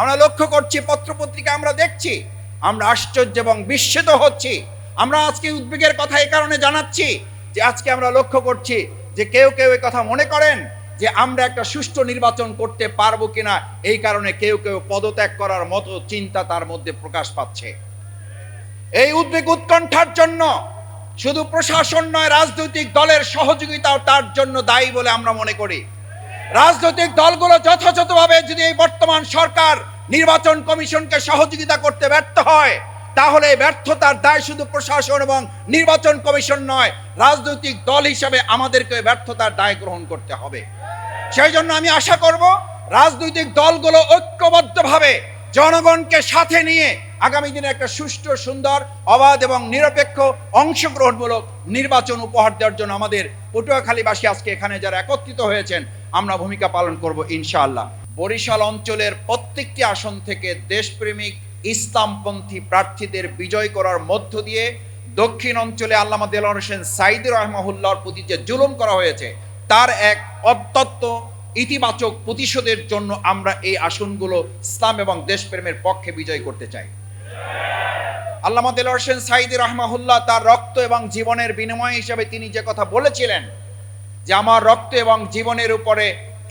আমরা লক্ষ্য করছি, পত্রপত্রিকা আমরা দেখছি, আমরা আশ্চর্য এবং বিস্মিত হচ্ছি। আমরা আজকে উদ্বেগের কথা এই কারণে জানাচ্ছি যে আজকে আমরা লক্ষ্য করছি যে কেউ কেউ এই কথা মনে করেন যে আমরা একটা সুষ্ঠু নির্বাচন করতে পারব কিনা, এই কারণে কেউ কেউ পদত্যাগ করার মতো চিন্তা তার মধ্যে প্রকাশ পাচ্ছে। এই উদ্বেগ উৎকণ্ঠার জন্য শুধু প্রশাসন নয়, রাজনৈতিক দলের সহযোগিতাও তার জন্য দায়ী বলে আমরা মনে করি। রাজনৈতিক দলগুলো যথাযথভাবে যদি এই বর্তমান সরকার নির্বাচন কমিশনকে সহযোগিতা করতে ব্যর্থ হয়, তাহলে ব্যর্থতার দায় শুধু প্রশাসন এবং নির্বাচন কমিশন নয়, রাজনৈতিক দল হিসাবে আমাদেরকে ব্যর্থতার দায় গ্রহণ করতে হবে। সেই জন্য আমি আশা করব, রাজনৈতিক দলগুলো ঐক্যবদ্ধভাবে জনগণকে সাথে নিয়ে আগামী দিনে একটা সুষ্ঠু, সুন্দর, অবাধ এবং নিরপেক্ষ অংশগ্রহণমূলক নির্বাচন উপহার দেওয়ার জন্য আমাদের পটুয়াখালীবাসী আজকে এখানে যারা একত্রিত হয়েছেন আমরা ভূমিকা পালন করব ইনশাআল্লাহ। বরিশাল অঞ্চলের প্রত্যেকটি আসন থেকে দেশপ্রেমিক ইসলামপন্থী প্রার্থীদের বিজয় করার মধ্য দিয়ে দক্ষিণ অঞ্চলে আল্লামা দেলোয়ার হোসেন সাইদুর রহমাহুল্লাহর প্রতি যে জুলুম করা হয়েছে, তার এক অত্যত্ত ইতিবাচক প্রতিশোধের জন্য আমরা এই আসনগুলো ইসলাম এবং দেশপ্রেমের পক্ষে বিজয় করতে চাই। আল্লামা দেলোয়ার হোসেন সাইদি রহমাহুল্লাহ তার রক্ত এবং জীবনের বিনিময় হিসেবে তিনি যে কথা বলেছিলেন যে আমার রক্ত এবং জীবনের উপরে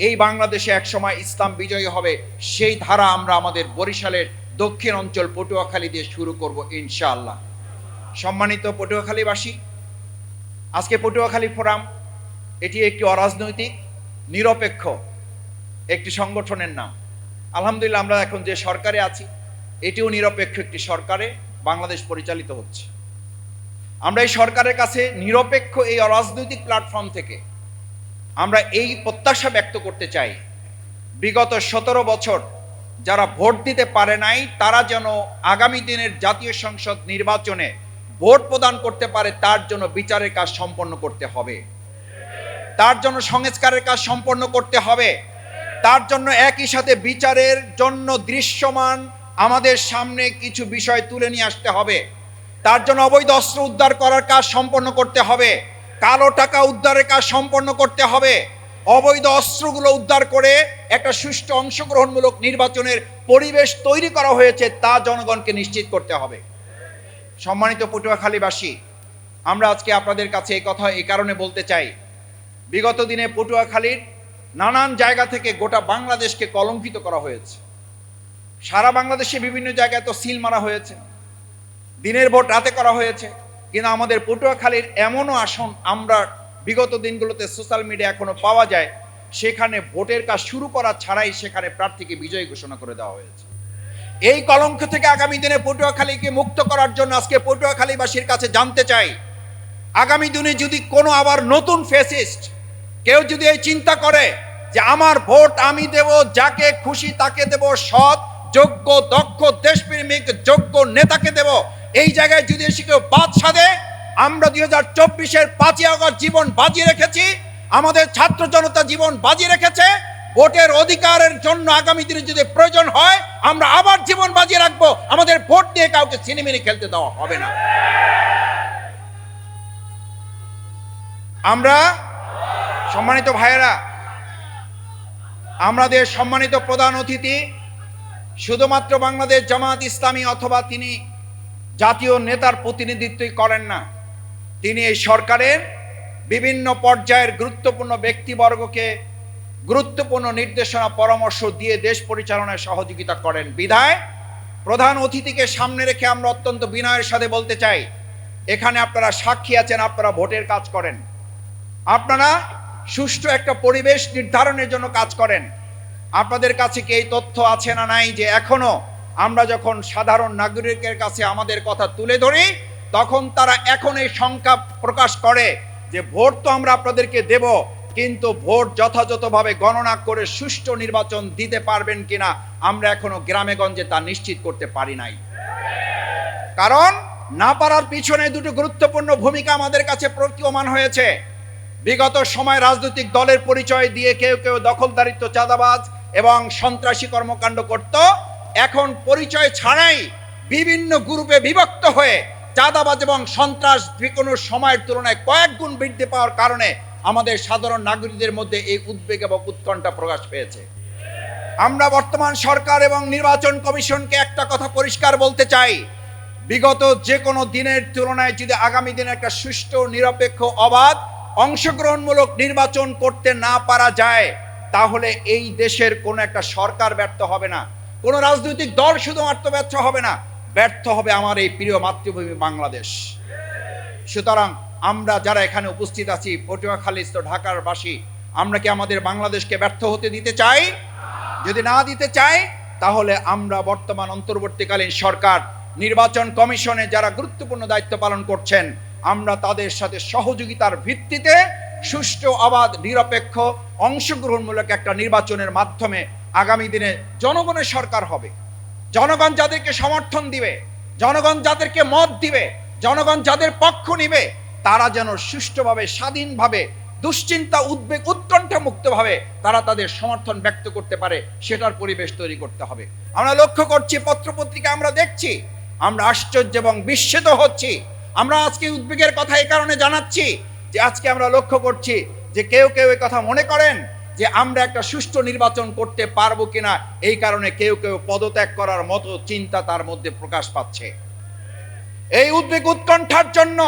এই বাংলাদেশে একসময় ইসলাম বিজয়ী হবে, সেই ধারা আমরা আমাদের বরিশালের দক্ষিণ অঞ্চল পটুয়াখালী দিয়ে শুরু করব ইনশাআল্লাহ। সম্মানিত পটুয়াখালীবাসী, আজকে পটুয়াখালী ফোরাম, এটি একটি অরাজনৈতিক, নিরপেক্ষ একটি সংগঠনের নাম। আলহামদুলিল্লাহ আমরা এখন যে সরকারে আছি, এটিও নিরপেক্ষ একটি সরকারে বাংলাদেশ পরিচালিত হচ্ছে। আমরা এই সরকারের কাছে নিরপেক্ষ এই অরাজনৈতিক প্ল্যাটফর্ম থেকে আমরা এই প্রত্যাশা ব্যক্ত করতে চাই। বিগত সতেরো বছর যারা ভোট দিতে পারে নাই, তারা যেন আগামী দিনের জাতীয় সংসদ নির্বাচনে ভোট প্রদান করতে পারে, তার জন্য বিচারের কাজ সম্পন্ন করতে হবে। তার জন্য সংস্কারের কাজ সম্পন্ন করতে হবে। তার জন্য একই সাথে বিচারের জন্য দৃশ্যমান আমাদের সামনে কিছু বিষয় তুলে নিয়ে আসতে হবে। তার জন্য অবৈধ অস্ত্র উদ্ধার করার কাজ সম্পন্ন করতে হবে। কালো টাকা উদ্ধারের কাজ সম্পন্ন করতে হবে। অবৈধ অস্ত্রগুলো উদ্ধার করে একটা সুষ্ঠু অংশগ্রহণমূলক নির্বাচনের পরিবেশ তৈরি করা হয়েছে, তা জনগণকে নিশ্চিত করতে হবে। সম্মানিত পটুয়াখালীবাসী, আমরা আজকে আপনাদের কাছে এই কথা এই কারণে বলতে চাই, বিগত দিনে পটুয়াখালীর নানান জায়গা থেকে গোটা বাংলাদেশকে কলঙ্কিত করা হয়েছে। সারা বাংলাদেশে বিভিন্ন জায়গায় তো সিল মারা হয়েছে। দিনের ভোট রাতে করা হয়েছে। কিন্তু আমাদের পটুয়াখালীর এমনও আসন আমরা বিগত দিনগুলোতে সোশ্যাল মিডিয়া এখনও পাওয়া যায়, সেখানে ভোটের কাজ শুরু করা ছাড়াই সেখানে প্রার্থীকে বিজয়ী ঘোষণা করে দেওয়া হয়েছে। এই কলঙ্ক থেকে আগামী দিনে পটুয়াখালীকে মুক্ত করার জন্য আজকে পটুয়াখালীবাসীর কাছে জানতে চাই, আগামী দিনে যদি কোনো আবার নতুন ফেসিস্ট কেউ যদি এই চিন্তা করে যে আমার ভোট আমি দেব, যাকে খুশি তাকে দেব, সৎ, যোগ্য, দক্ষ, দেশপ্রেমিক, যোগ্য নেতাকে দেব এই জায়গায় যদি এসে কেউ বাদ সাধে আমরা দুই হাজার চব্বিশের পাঁচই আগস্ট জীবন বাজি রেখেছি, আমাদের ছাত্র জনতা জীবন বাজি রেখেছে, ভোটের অধিকারের জন্য আগামী দিনে যদি প্রয়োজন হয়, আমরা আবার জীবন বাজিয়ে রাখব। আমাদের ভোট দিয়ে কাউকে সিনেমিনি খেলতে দেওয়া হবে না। আমরা সম্মানিত ভাইয়েরা, আমাদের সম্মানিত প্রধান অতিথি, শুধুমাত্র বাংলাদেশ জামাত ইসলামী অথবা তিনি জাতীয় নেতার প্রতিনিধিত্বই করেন না। তিনি এই সরকারের বিভিন্ন পর্যায়ের গুরুত্বপূর্ণ ব্যক্তিবর্গকে গুরুত্বপূর্ণ নির্দেশনা, পরামর্শ দিয়ে দেশ পরিচালনায় সহযোগিতা করেন। বিধায় প্রধান অতিথিকে সামনে রেখে আমরা অত্যন্ত বিনয়ের সাথে বলতে চাই, এখানে আপনারা সাক্ষী আছেন, আপনারা ভোটের কাজ করেন। আপনারা সুষ্ঠু একটা পরিবেশ নির্ধারণের জন্য কাজ করেন। আপনাদের কাছে কি এই তথ্য আছে না নাই যে এখনও আমরা যখন সাধারণ নাগরিকের কাছে আমাদের কথা তুলে ধরি, তখন তারা এখন এই সংখ্যা প্রকাশ করে যে ভোট তো আমরা আপনাদেরকে দেব, কিন্তু ভোট যথাযথভাবে গণনা করে সুষ্ঠু নির্বাচন দিতে পারবেন কিনা আমরা এখনও গ্রামেগঞ্জে তা নিশ্চিত করতে পারি নাই। কারণ না পারার পিছনে দুটো গুরুত্বপূর্ণ ভূমিকা আমাদের কাছে প্রতীয়মান হয়েছে। বিগত সময় রাজনৈতিক দলের পরিচয় দিয়ে কেউ কেউ দখলদারিত্ব চাঁদাবাজ এবং সন্ত্রাসী কর্মকাণ্ড করত এখন পরিচয় ছাড়াই বিভিন্ন গ্রুপে বিভক্ত হয়ে চাঁদাবাজ এবং সন্ত্রাস যে কোনো সময়ের তুলনায় কয়েক গুণ বৃদ্ধি পাওয়ার কারণে আমাদের সাধারণ নাগরিকদের মধ্যে এই উদ্বেগ এবং উৎকণ্ঠা প্রকাশ পেয়েছে। আমরা বর্তমান সরকার এবং নির্বাচন কমিশনকে একটা কথা পরিষ্কার বলতে চাই। বিগত যে কোনো দিনের তুলনায় যদি আগামী দিনে একটা সুষ্ঠু, নিরপেক্ষ, অবাধ, অংশগ্রহণমূলক নির্বাচন করতে না পারা যায়, তাহলে এই দেশের কোনো একটা সরকার ব্যর্থ হবে না। কোনো রাজনৈতিক দল শুধুমাত্র ব্যর্থ হবে না, ব্যর্থ হবে আমার এই প্রিয় মাতৃভূমি বাংলাদেশ। সুতরাং আমরা যারা এখানে উপস্থিত আছি, পটুয়াখালী তো ঢাকার বাসী আমরা কি আমাদের বাংলাদেশকে ব্যর্থ হতে দিতে চাই? যদি না দিতে চাই, তাহলে আমরা বর্তমান অন্তর্বর্তীকালীন সরকার, নির্বাচন কমিশনে যারা গুরুত্বপূর্ণ দায়িত্ব পালন করছেন, আমরা তাদের সাথে সহযোগিতার ভিত্তিতে সুষ্ঠু অবাধ নিরপেক্ষ, অংশগ্রহণমূলক একটা নির্বাচনের মাধ্যমে আগামী দিনে জনগণের সরকার হবে। জনগণ যাদেরকে সমর্থন দিবে, জনগণ যাদেরকে মত দিবে, জনগণ যাদের পক্ষ নিবে, তারা যেন সুষ্ঠুভাবে, স্বাধীনভাবে, দুশ্চিন্তা, উদ্বেগ, উৎকণ্ঠা মুক্তভাবে তারা তাদের সমর্থন ব্যক্ত করতে পারে, সেটার পরিবেশ তৈরি করতে হবে। আমরা লক্ষ্য করছি, পত্রপত্রিকা আমরা দেখছি, আমরা আশ্চর্য এবং বিস্মিত হচ্ছি। আমরা আজকে উদ্বেগের কথা এই কারণে জানাচ্ছি যে আজকে আমরা লক্ষ্য করছি যে কেউ কেউ কথা মনে করেন যে আমরা একটা সুষ্ঠু নির্বাচন করতে পারব কিনা, এই কারণে কেউ কেউ পদত্যাগ করার মতো চিন্তা তার মধ্যে প্রকাশ পাচ্ছে। এই উদ্বেগ উৎকণ্ঠার জন্য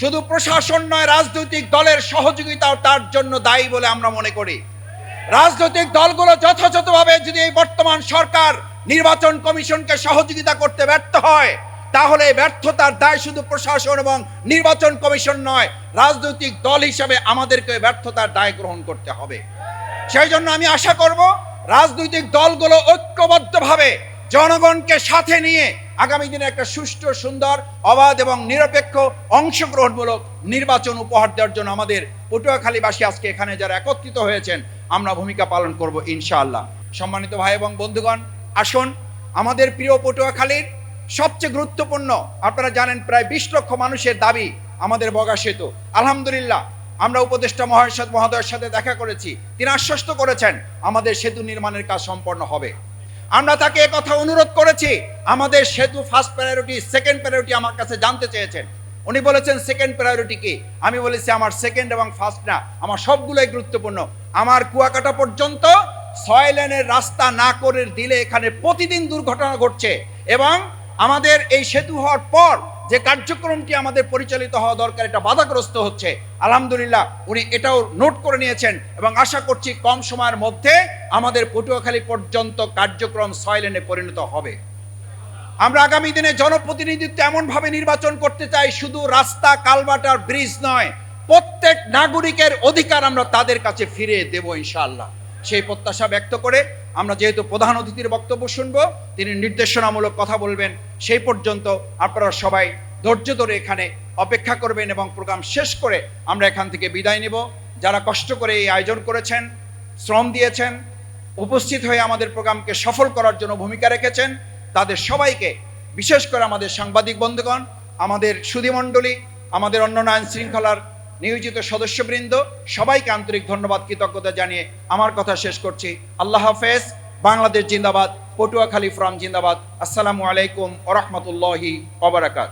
শুধু প্রশাসন নয়, রাজনৈতিক দলের সহযোগিতাও তার জন্য দায়ী বলে আমরা মনে করি। রাজনৈতিক দলগুলো যথাযথভাবে যদি এই বর্তমান সরকার নির্বাচন কমিশনকে সহযোগিতা করতে ব্যর্থ হয়, তাহলে এই ব্যর্থতার দায় শুধু প্রশাসন এবং নির্বাচন কমিশন নয়, রাজনৈতিক দল হিসাবে আমাদেরকে ব্যর্থতার দায় গ্রহণ করতে হবে। সেই জন্য আমি আশা করব রাজনৈতিক দলগুলো ঐক্যবদ্ধভাবে জনগণকে সাথে নিয়ে আগামী দিনে একটা সুষ্ঠু, সুন্দর, অবাধ এবং নিরপেক্ষ অংশগ্রহণমূলক নির্বাচন উপহার দেওয়ার জন্য আমাদের পটুয়াখালীবাসী আজকে এখানে যারা একত্রিত হয়েছেন, আমরা ভূমিকা পালন করব ইনশাআল্লাহ। সম্মানিত ভাই এবং বন্ধুগণ, আসুন, আমাদের প্রিয় পটুয়াখালীর সবচেয়ে গুরুত্বপূর্ণ, আপনারা জানেন প্রায় বিশ লক্ষ মানুষের দাবি আমাদের বগা সেতু। আলহামদুলিল্লাহ আমরা উপদেষ্টা মহাশয় মহোদয়ের সাথে দেখা করেছি। তিনি আশ্বস্ত করেছেন, আমাদের সেতু নির্মাণের কাজ সম্পন্ন হবে। আমরা তাকে কথা অনুরোধ করেছি, আমাদের সেতু ফার্স্ট প্রায়োরিটি সেকেন্ড প্রায়োরিটি আমার কাছে জানতে চেয়েছেন। উনি বলেছেন সেকেন্ড প্রায়োরিটি কি? আমি বলেছি, আমার সেকেন্ড এবং ফার্স্ট না, আমার সবগুলোই গুরুত্বপূর্ণ। আমার কুয়াকাটা পর্যন্ত ছয় লেনের রাস্তা না করে দিলে এখানে প্রতিদিন দুর্ঘটনা ঘটছে এবং আমাদের এই সেতু হওয়ার পর যে কার্যক্রমটি আমাদের পরিচালিত হওয়া দরকার, এটা বাধাগ্রস্ত হচ্ছে। আলহামদুলিল্লাহ, উনি এটাও নোট করে নিয়েছেন এবং আশা করছি কম সময়ের মধ্যে আমাদের পটুয়াখালী পর্যন্ত কার্যক্রম ছয় লেনে পরিণত হবে। আমরা আগামী দিনে জনপ্রতিনিধিত্ব এমনভাবে নির্বাচন করতে চাই, শুধু রাস্তা কালভার্ট আর ব্রিজ নয়, প্রত্যেক নাগরিকের অধিকার আমরা তাদের কাছে ফিরে দেব ইনশাআল্লাহ। সেই প্রত্যাশা ব্যক্ত করে আমরা যেহেতু প্রধান অতিথির বক্তব্য শুনব, তিনি নির্দেশনামূলক কথা বলবেন। সেই পর্যন্ত আপনারা সবাই ধৈর্য ধরে এখানে অপেক্ষা করবেন এবং প্রোগ্রাম শেষ করে আমরা এখান থেকে বিদায় নেব। যারা কষ্ট করে এই আয়োজন করেছেন, শ্রম দিয়েছেন, উপস্থিত হয়ে আমাদের প্রোগ্রামকে সফল করার জন্য ভূমিকা রেখেছেন, তাদের সবাইকে, বিশেষ করে আমাদের সাংবাদিক বন্ধুগণ, আমাদের সুধীমণ্ডলী, আমাদের অন্যান্য আইন শৃঙ্খলার নিয়োজিত সদস্যবৃন্দ, সবাইকে আন্তরিক ধন্যবাদ, কৃতজ্ঞতা জানিয়ে আমার কথা শেষ করছি। আল্লাহ হাফেজ, বাংলাদেশ জিন্দাবাদ, পটুয়াখালী ফ্রম জিন্দাবাদ। আসসালামু আলাইকুম ওরহমতুল্লাহি ওবরাকাত